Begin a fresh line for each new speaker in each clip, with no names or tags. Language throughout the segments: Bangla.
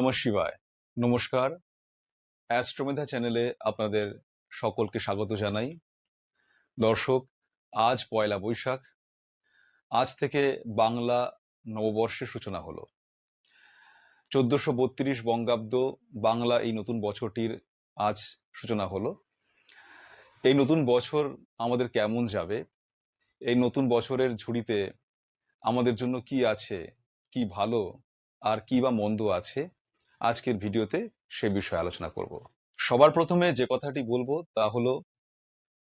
নম শিবায়। নমস্কার। অ্যাস্ট্রোমেধা চ্যানেলে আপনাদের সকলকে স্বাগত জানাই। দর্শক, আজ পয়লা বৈশাখ। আজ থেকে বাংলা নববর্ষের সূচনা হলো। চোদ্দশো বত্রিশ বঙ্গাব্দ বাংলা এই নতুন বছরটির আজ সূচনা হলো। এই নতুন বছর আমাদের কেমন যাবে? এই নতুন বছরের ঝুড়িতে আমাদের জন্য কি আছে? কি ভালো? আর কি বা মন্দ আছে? আজকের ভিডিওতে সে বিষয়ে আলোচনা করব। সবার প্রথমে যে কথাটি বলব তা হলো,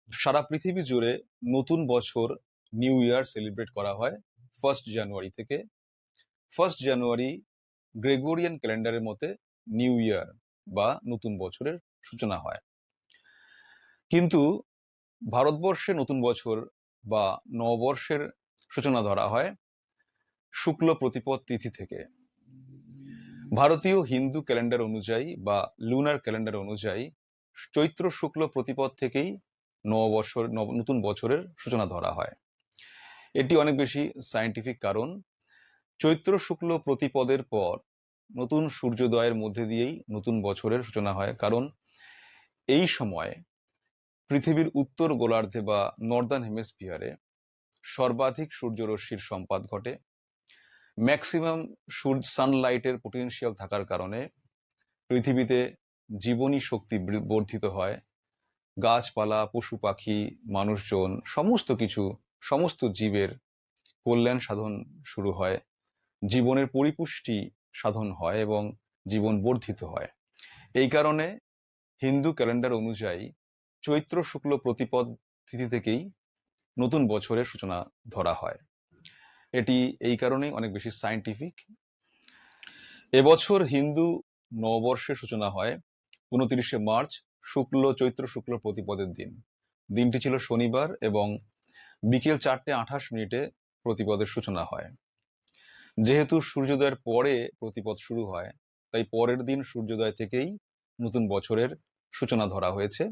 সারা পৃথিবী জুড়ে নতুন বছর নিউ ইয়ার সেলিব্রেট করা হয় ফার্স্ট জানুয়ারি থেকে। ফার্স্ট জানুয়ারি গ্রেগোরিয়ান ক্যালেন্ডারের মতে নিউ ইয়ার বা নতুন বছরের সূচনা হয়। কিন্তু ভারতবর্ষে নতুন বছর বা নববর্ষের সূচনা ধরা হয় শুক্ল প্রতিপদ তিথি থেকে। ভারতীয় হিন্দু ক্যালেন্ডার অনুযায়ী বা লুনার ক্যালেন্ডার অনুযায়ী চৈত্র শুক্ল প্রতিপদ থেকেই নববর্ষর নব- নতুন বছরের সূচনা ধরা হয়। এটি অনেক বেশি সায়েন্টিফিক কারণ। চৈত্র শুক্ল প্রতিপদের পর নতুন সূর্যোদয়ের মধ্যে দিয়েই নতুন বছরের সূচনা হয়। কারণ এই সময়ে পৃথিবীর উত্তর গোলার্ধে বা নর্দার্ন হেমিসফিয়ারে সর্বাধিক সূর্যরশ্মির সম্পাদ ঘটে। ম্যাক্সিমাম সূর্য সানলাইটের পোটেনশিয়াল থাকার কারণে পৃথিবীতে জীবনী শক্তি বর্ধিত হয়। গাছপালা, পশু পাখি, মানুষজন, সমস্ত কিছু, সমস্ত জীবের কল্যাণ সাধন শুরু হয়। জীবনের পরিপুষ্টি সাধন হয় এবং জীবন বর্ধিত হয়। এই কারণে হিন্দু ক্যালেন্ডার অনুযায়ী চৈত্র শুক্ল প্রতিপদ তিথি থেকেই নতুন বছরের সূচনা ধরা হয়। এটি এই কারণেই অনেক বেশি সায়েন্টিফিক এবছর হিন্দু নববর্ষের সূচনা হয় উনত্রিশে মার্চ, শুক্ল, চৈত্র, শুক্ল প্রতিপদের দিন। দিনটি ছিল শনিবার এবং বিকেল চারটে আঠাশ মিনিটে প্রতিপদের সূচনা হয়। যেহেতু সূর্যোদয়ের পরে প্রতিপদ শুরু হয়, তাই পরের দিন সূর্যোদয় থেকেই নতুন বছরের সূচনা ধরা হয়েছে।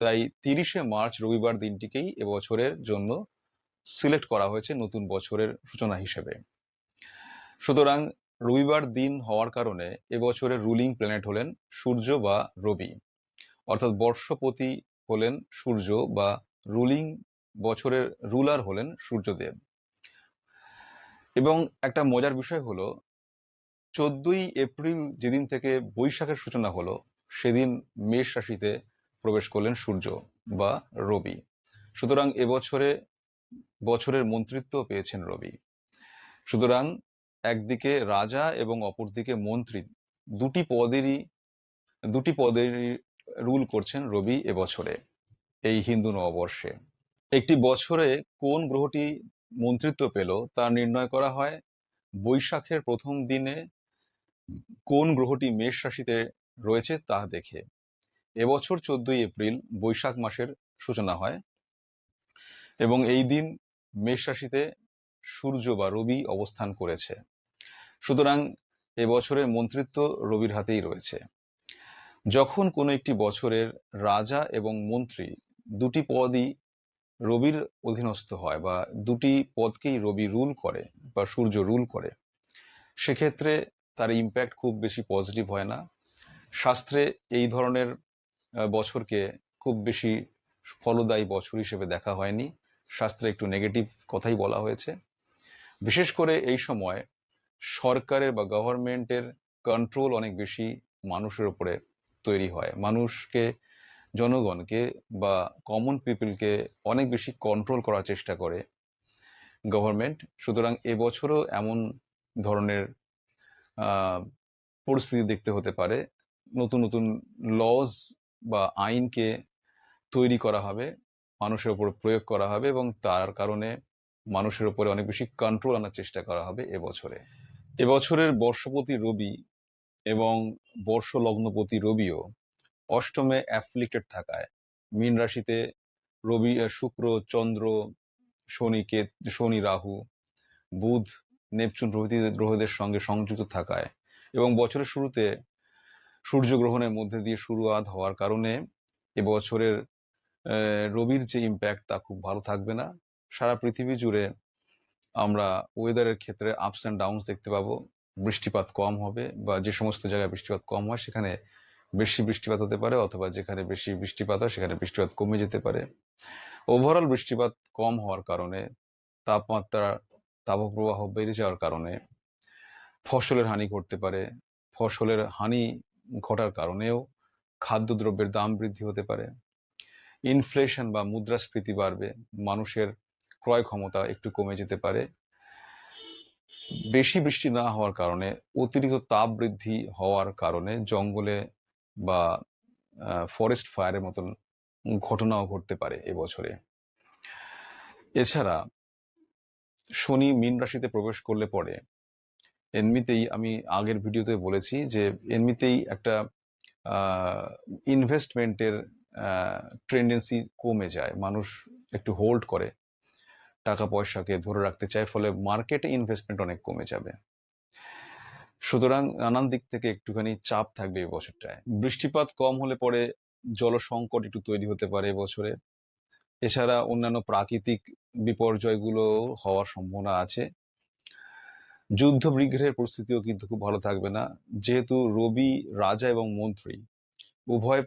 তাই তিরিশে মার্চ রবিবার দিনটিকেই এবছরের জন্য সিলেক্ট করা হয়েছে নতুন বছরের সূচনা হিসেবে। সুতরাং রবিবার দিন হওয়ার কারণে এবছরের রুলিং প্ল্যানেট হলেন সূর্য বা রবি। অর্থাৎ বর্ষপতি হলেন সূর্য বা রুলিং বছরের রুলার হলেন সূর্যদেব। এবং একটা মজার বিষয় হলো, চোদ্দই এপ্রিল যেদিন থেকে বৈশাখের সূচনা হলো, সেদিন মেষ রাশিতে প্রবেশ করলেন সূর্য বা রবি। সুতরাং এবছরে বছরের মন্ত্রিত্ব পেয়েছেন রবি। সুতরাং একদিকে রাজা এবং অপরদিকে মন্ত্রী দুটি পদেরই দুটি পদেরই রুল করছেন রবি এবছরে, এই হিন্দু নববর্ষে। একটি বছরে কোন গ্রহটি মন্ত্রিত্ব পেল তা নির্ণয় করা হয়। বৈশাখের প্রথম দিনে কোন গ্রহটি মেষ রাশিতে রয়েছে তা দেখে। এবছর চোদ্দই এপ্রিল বৈশাখ মাসের সূচনা হয় এবং এই দিন মেষ রাশিতে সূর্য বা রবি অবস্থান করেছে। সুতরাং এবছরের মন্ত্রিত্ব রবির হাতেই রয়েছে। যখন কোনো একটি বছরের রাজা এবং মন্ত্রী দুটি পদই রবির অধীনস্থ হয় বা দুটি পদকেই রবি রুল করে বা সূর্য রুল করে, সেক্ষেত্রে তার ইম্প্যাক্ট খুব বেশি পজিটিভ হয় না। শাস্ত্রে এই ধরনের বছরকে খুব বেশি ফলদায়ী বছর হিসেবে দেখা হয়নি। শাস্ত্রে একটু নেগেটিভ কথাই বলা হয়েছে। বিশেষ করে এই সময় সরকারের বা গভর্নমেন্টের কন্ট্রোল অনেক বেশি মানুষের উপরে তৈরি হয়। মানুষকে, জনগণকে বা কমন পিপলকে অনেক বেশি কন্ট্রোল করার চেষ্টা করে গভর্নমেন্ট সুতরাং এবছরও এমন ধরনের পরিস্থিতি দেখতে হতে পারে। নতুন নতুন লজ বা আইনকে তৈরি করা হবে। মানুষের উপর প্রয়োগ করা হবে এবং তার কারণে মানুষের উপরে অনেক বেশি কন্ট্রোল আনার চেষ্টা করা হবে এবছরে। এবছরের বর্ষপতি রবি এবং বর্ষ লগ্নপতি রবিও অষ্টমে অ্যাফ্লিক্টেড থাকায়। মীন রাশিতে রবি শুক্র, চন্দ্র, শনি কে শনি, রাহু, বুধ, নেপচুন প্রভৃতি গ্রহদের সঙ্গে সংযুক্ত থাকায় এবং বছরের শুরুতে সূর্যগ্রহণের মধ্যে দিয়ে শুরুয়াত হওয়ার কারণে এবছরের রবির যে ইম্প্যাক্ট তা খুব ভালো থাকবে না। সারা পৃথিবী জুড়ে আমরা ওয়েদারের ক্ষেত্রে আপস অ্যান্ড ডাউনস দেখতে পাবো। বৃষ্টিপাত কম হবে বা যে সমস্ত জায়গায় বৃষ্টিপাত কম হয় সেখানে বেশি বৃষ্টিপাত হতে পারে অথবা যেখানে বেশি বৃষ্টিপাত হয় সেখানে বৃষ্টিপাত কমে যেতে পারে। ওভারঅল বৃষ্টিপাত কম হওয়ার কারণে তাপমাত্রা, তাপপ্রবাহ বেড়ে যাওয়ার কারণে ফসলের হানি ঘটতে পারে। ফসলের হানি ঘটার কারণেও খাদ্যদ্রব্যের দাম বৃদ্ধি হতে পারে। ইনফ্লেশন বা মুদ্রাস্ফীতি বাড়বে, মানুষের ক্রয় ক্ষমতা একটু কমে যেতে পারে। বেশি বৃষ্টি না হওয়ার কারণে, অতিরিক্ত তাপ বৃদ্ধি হওয়ার কারণে জঙ্গলে বা ফরেস্ট ফায়ারের মতন ঘটনাও ঘটতে পারে এবছরে। এছাড়া, শনি মীন রাশিতে প্রবেশ করলে পরে, এমনিতেই আমি আগের ভিডিওতে বলেছি যে, এমনিতেই একটা ইনভেস্টমেন্টের ট্রেন্ডেন্সি কমে যায়। মানুষ একটু হোল্ড করে, টাকা পয়সাকে ধরে রাখতে চায়, ফলে মার্কেটে ইনভেস্টমেন্ট অনেক কমে যাবে। সুতরাং নানান দিক থেকে একটুখানি চাপ থাকবে এই বছরটায়। বৃষ্টিপাত কম হলে পরে জল সংকট একটু তৈরি হতে পারে এবছরে এছাড়া অন্যান্য প্রাকৃতিক বিপর্যয়গুলো হওয়ার সম্ভাবনা আছে। যুদ্ধ বিগ্রহের পরিস্থিতিও কিন্তু খুব ভালো থাকবে না। যেহেতু রবি, রাজা এবং মন্ত্রী উভয়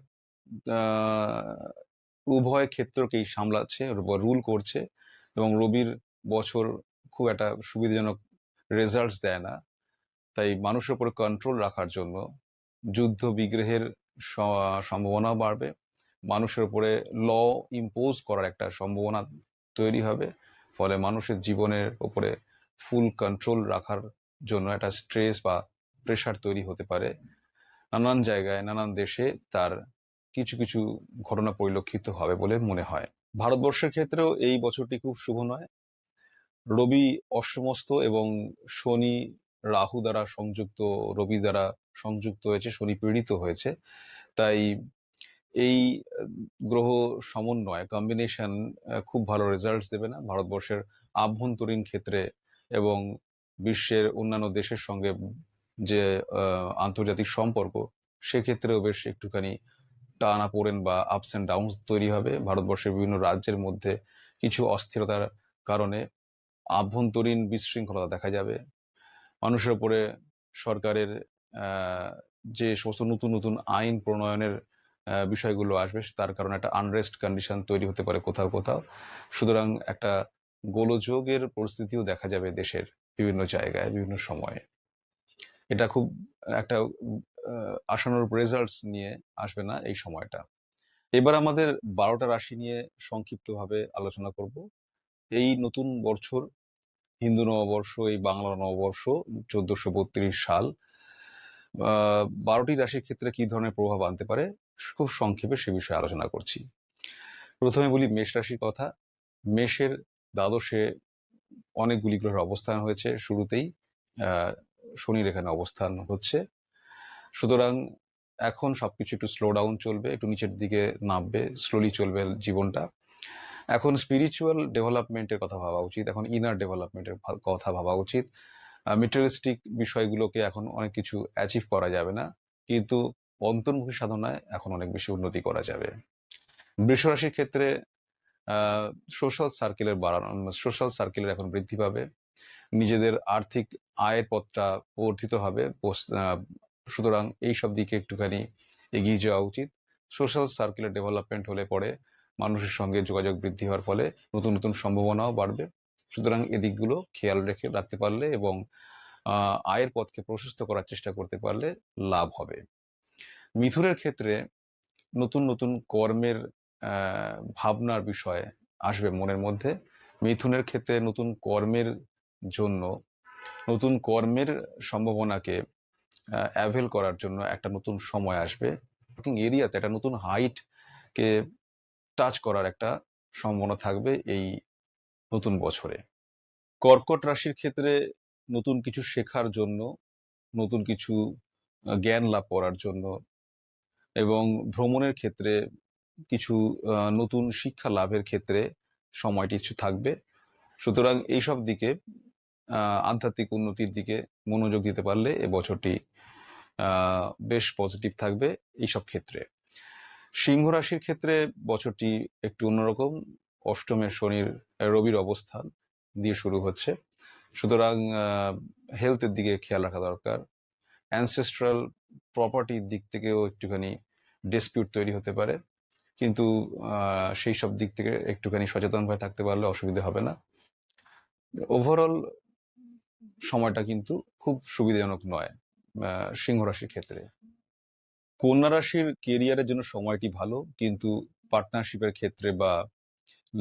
উভয় ক্ষেত্রকেই সামলাচ্ছে রুল করছে এবং রবির বছর খুব একটা সুবিধাজনক রেজাল্টস দেয় না। তাই মানুষের উপরে কন্ট্রোল রাখার জন্য যুদ্ধ বিগ্রহের স- সম্ভাবনাও বাড়বে। মানুষের উপরে ল ইম্পোজ করার একটা সম্ভাবনা তৈরি হবে। ফলে মানুষের জীবনের উপরে ফুল কন্ট্রোল রাখার জন্য একটা স্ট্রেস বা প্রেশার তৈরি হতে পারে। নানান জায়গায়, নানান দেশে তার কিছু কিছু ঘটনা পরিলক্ষিত হবে বলে মনে হয়। ভারতবর্ষের ক্ষেত্রেও এই বছরটি খুব শুভ নয়। রবি অষ্টমস্ত এবং শনি রাহু দ্বারা সংযুক্ত, রবি দ্বারা সংযুক্ত হয়েছে, শনি পীড়িত হয়েছে। তাই এই গ্রহ সমন্বয় কম্বিনেশন খুব ভালো রেজাল্টস দেবে না। ভারতবর্ষের আভ্যন্তরীণ ক্ষেত্রে এবং বিশ্বের অন্যান্য দেশের সঙ্গে যে আন্তর্জাতিক সম্পর্ক, সেক্ষেত্রেও বেশ একটুখানি টানা পড়েন বা আপস অ্যান্ড ডাউনস তৈরি হবে। ভারতবর্ষের বিভিন্ন রাজ্যের মধ্যে কিছু অস্থিরতার কারণে আভ্যন্তরীণ বিশৃঙ্খলতা দেখা যাবে। মানুষের উপরে সরকারের যে সমস্ত নতুন নতুন আইন প্রণয়নের বিষয়গুলো আসবে, তার কারণে একটা আনরেস্ট কন্ডিশন তৈরি হতে পারে কোথাও কোথাও। সুতরাং একটা গোলযোগের পরিস্থিতিও দেখা যাবে দেশের বিভিন্ন জায়গায়, বিভিন্ন সময়ে। এটা খুব একটা আশানুরূপ রেজাল্টস নিয়ে আসবে না এই সময়টা। এবার আমাদের বারোটা রাশি নিয়ে সংক্ষিপ্তভাবে আলোচনা করব। এই নতুন বছর, হিন্দু নববর্ষ, এই বাংলা নববর্ষ, চোদ্দশো বত্রিশ সাল বারোটি রাশির ক্ষেত্রে কি ধরনের প্রভাব আনতে পারে খুব সংক্ষেপে সে বিষয়ে আলোচনা করছি। প্রথমে বলি মেষ রাশির কথা। মেষের দ্বাদশে অনেকগুলি গ্রহের অবস্থান হয়েছে শুরুতেই। শনির এখানে অবস্থান হচ্ছে। সুতরাং এখন সবকিছু একটু স্লো ডাউন চলবে, একটু নিচের দিকে নামবে স্লোলি চলবে জীবনটা। এখন স্পিরিচুয়াল ডেভেলপমেন্টের কথা ভাবা উচিত, এখন ইনার ডেভেলপমেন্টের কথা ভাবা উচিত। মেটেরিয়ালিস্টিক বিষয়গুলোকে এখন অনেক কিছু অ্যাচিভ করা যাবে না, কিন্তু অন্তর্মুখী সাধনায় এখন অনেক বেশি উন্নতি করা যাবে। বৃষরাশির ক্ষেত্রে সোশ্যাল সার্কেলের বাড়ানো সোশ্যাল সার্কেলের এখন বৃদ্ধি পাবে। নিজেদের আর্থিক আয়ের পথটা বর্ধিত হবে সুতরাং এই সব দিকে একটুখানি এগিয়ে যাওয়া উচিত। সোশ্যাল সার্কুলার ডেভেলপমেন্ট হলে পরে মানুষের সঙ্গে যোগাযোগ বৃদ্ধি হওয়ার ফলে নতুন নতুন সম্ভাবনাও বাড়বে। সুতরাং এদিকগুলো খেয়াল রেখে রাখতে পারলে এবং আয়ের পথকে প্রশস্ত করার চেষ্টা করতে পারলে লাভ হবে। মিথুনের ক্ষেত্রে নতুন নতুন কর্মের ভাবনার বিষয় আসবে মনের মধ্যে। মিথুনের ক্ষেত্রে নতুন কর্মের জন্য নতুন কর্মের সম্ভাবনাকে অ্যাভেল করার জন্য একটা নতুন সময় আসবে। এরিয়াতে একটা নতুন হাইটকে টাচ করার একটা সম্ভাবনা থাকবে এই নতুন বছরে। কর্কট রাশির ক্ষেত্রে নতুন কিছু শেখার জন্য, নতুন কিছু জ্ঞান লাভ করার জন্য এবং ভ্রমণের ক্ষেত্রে কিছু নতুন শিক্ষা লাভের ক্ষেত্রে সময়টি কিছু থাকবে। সুতরাং এইসব দিকে আধ্যাত্মিক উন্নতির দিকে মনোযোগ দিতে পারলে এ বছরটি বেশ পজিটিভ থাকবে এইসব ক্ষেত্রে। সিংহ রাশির ক্ষেত্রে বছরটি একটু অন্যরকম। অষ্টমের শনির রবির অবস্থান দিয়ে শুরু হচ্ছে। সুতরাং হেলথের দিকে খেয়াল রাখা দরকার। অ্যানসেস্ট্রাল প্রপার্টির দিক থেকেও একটুখানি ডিসপিউট তৈরি হতে পারে। কিন্তু সেই সব দিক থেকে একটুখানি সচেতনভাবে থাকতে পারলে অসুবিধা হবে না। ওভারঅল সময়টা কিন্তু খুব সুবিধাজনক নয় সিংহ রাশির ক্ষেত্রে। কন্যা রাশির কেরিয়ারের জন্য সময়টি ভালো, কিন্তু পার্টনারশিপের ক্ষেত্রে বা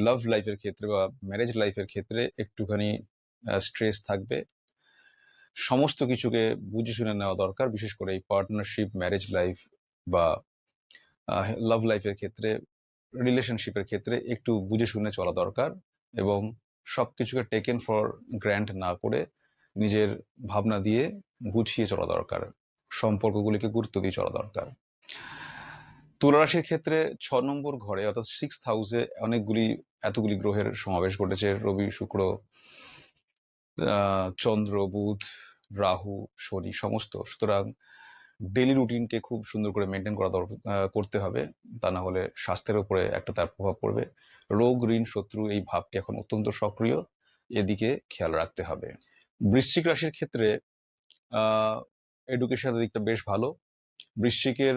লাভ লাইফের ক্ষেত্রে বা ম্যারেজ লাইফের ক্ষেত্রে একটুখানি স্ট্রেস থাকবে। সমস্ত কিছুকে বুঝে শুনে নেওয়া দরকার, বিশেষ করে এই পার্টনারশিপ ম্যারেজ লাইফ বা লাভ লাইফের ক্ষেত্রে রিলেশনশিপের ক্ষেত্রে একটু বুঝে শুনে চলা দরকার এবং সব কিছুকে টেকেন ফর গ্র্যান্ট না করে নিজের ভাবনা দিয়ে গুছিয়ে চলা দরকার, সম্পর্কগুলিকে গুরুত্ব দিয়ে চলা দরকার। তুলা রাশির ক্ষেত্রে ছ নম্বর ঘরে অর্থাৎ সিক্স হাউসে অনেকগুলি, এতগুলি গ্রহের সমাবেশ ঘটেছে। রবি, শুক্র চন্দ্র, বুধ, রাহু, শনি সমস্ত। সুতরাং ডেলি রুটিনকে খুব সুন্দর করে মেনটেন করা করতে হবে। তা না হলে স্বাস্থ্যের উপরে একটা তার প্রভাব পড়বে। রোগ, ঋণ, শত্রু এই ভাবটি এখন অত্যন্ত সক্রিয়। এদিকে খেয়াল রাখতে হবে। বৃশ্চিক রাশির ক্ষেত্রে এডুকেশনের দিকটা বেশ ভালো। বৃশ্চিকের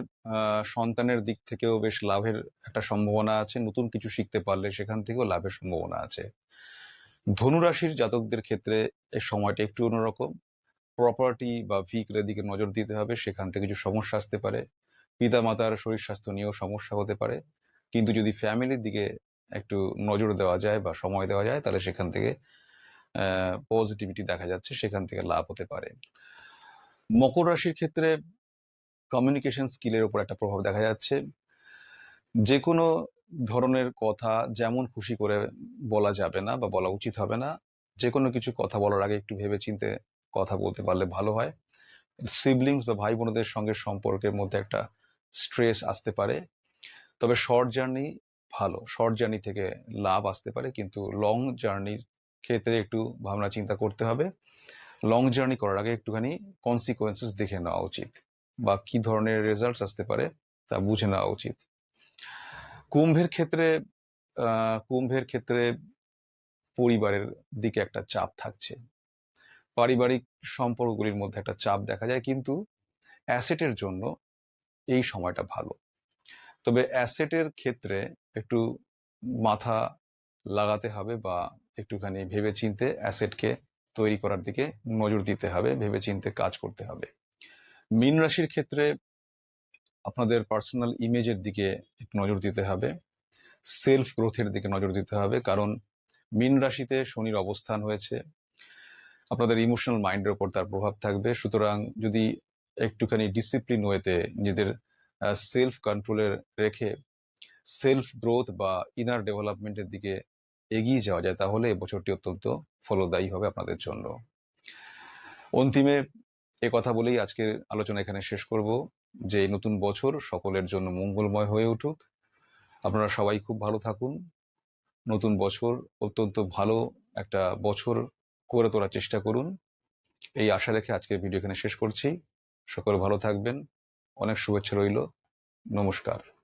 সন্তানের দিক থেকেও বেশ লাভের একটা সম্ভাবনা আছে। নতুন কিছু শিখতে পারলে সেখান থেকেও লাভের সম্ভাবনা আছে। ধনুরাশির জাতকদের ক্ষেত্রে এই সময়টা একটু অন্যরকম। প্রপার্টি বা ভিকলের দিকে নজর দিতে হবে, সেখান থেকে কিছু সমস্যা আসতে পারে। পিতা মাতার শরীর স্বাস্থ্য নিয়েও সমস্যা হতে পারে। কিন্তু যদি ফ্যামিলির দিকে একটু নজর দেওয়া যায় বা সময় দেওয়া যায়, তাহলে সেখান থেকে পজিটিভিটি দেখা যাচ্ছে, সেখান থেকে লাভ হতে পারে। মকর রাশির ক্ষেত্রে কমিউনিকেশন স্কিলের উপর একটা প্রভাব দেখা যাচ্ছে। যে কোনো ধরনের কথা যেমন খুশি করে বলা যাবে না বা বলা উচিত হবে না যে কোনো কিছু কথা বলার আগে একটু ভেবে চিন্তে কথা বলতে পারলে ভালো হয়। সিবলিংস বা ভাই বোনদের সঙ্গে সম্পর্কের মধ্যে একটা স্ট্রেস আসতে পারে। তবে শর্ট জার্নি ভালো শর্ট জার্নি থেকে লাভ আসতে পারে, কিন্তু লং জার্নির ক্ষেত্রে একটু ভাবনা চিন্তা করতে হবে। লং জার্নি করার আগে একটুখানি কনসিকোয়েন্সেস দেখে নেওয়া উচিত বা কি ধরনের রেজাল্টস আসতে পারে তা বুঝে নেওয়া উচিত। কুম্ভের ক্ষেত্রে কুম্ভের ক্ষেত্রে পরিবারের দিকে একটা চাপ থাকছে। পারিবারিক সম্পর্কগুলির মধ্যে একটা চাপ দেখা যায় কিন্তু অ্যাসেটের জন্য এই সময়টা ভালো। তবে অ্যাসেটের ক্ষেত্রে একটু মাথা লাগাতে হবে বা একটুখানি ভেবে চিনতে অ্যাসেটকে তৈরি করার দিকে নজর দিতে হবে ভেবে চিনতে কাজ করতে হবে। মীন রাশির ক্ষেত্রে আপনাদের পার্সোনাল ইমেজের দিকে একটু নজর দিতে হবে সেলফ গ্রোথের দিকে নজর দিতে হবে, কারণ মীন রাশিতে শনির অবস্থান হয়েছে, আপনাদের ইমোশনাল মাইন্ডের ওপর তার প্রভাব থাকবে, সুতরাং যদি একটুখানি ডিসিপ্লিন ওয়েতে নিজেদের সেলফ কন্ট্রোলের রেখে সেলফ গ্রোথ বা ইনার ডেভেলপমেন্টের দিকে এগিয়ে যাওয়া যায়, তাহলে এই বছরটি অত্যন্ত ফলদায়ী হবে আপনাদের জন্য। অন্তিমে এ কথা বলেই আজকের আলোচনা এখানে শেষ করব যে নতুন বছর সকলের জন্য মঙ্গলময় হয়ে উঠুক। আপনারা সবাই খুব ভালো থাকুন। নতুন বছর অত্যন্ত ভালো একটা বছর করে তোলার চেষ্টা করুন। এই আশা রেখে আজকের ভিডিও এখানে শেষ করছি। সকল ভালো থাকবেন। অনেক শুভেচ্ছা রইল। নমস্কার।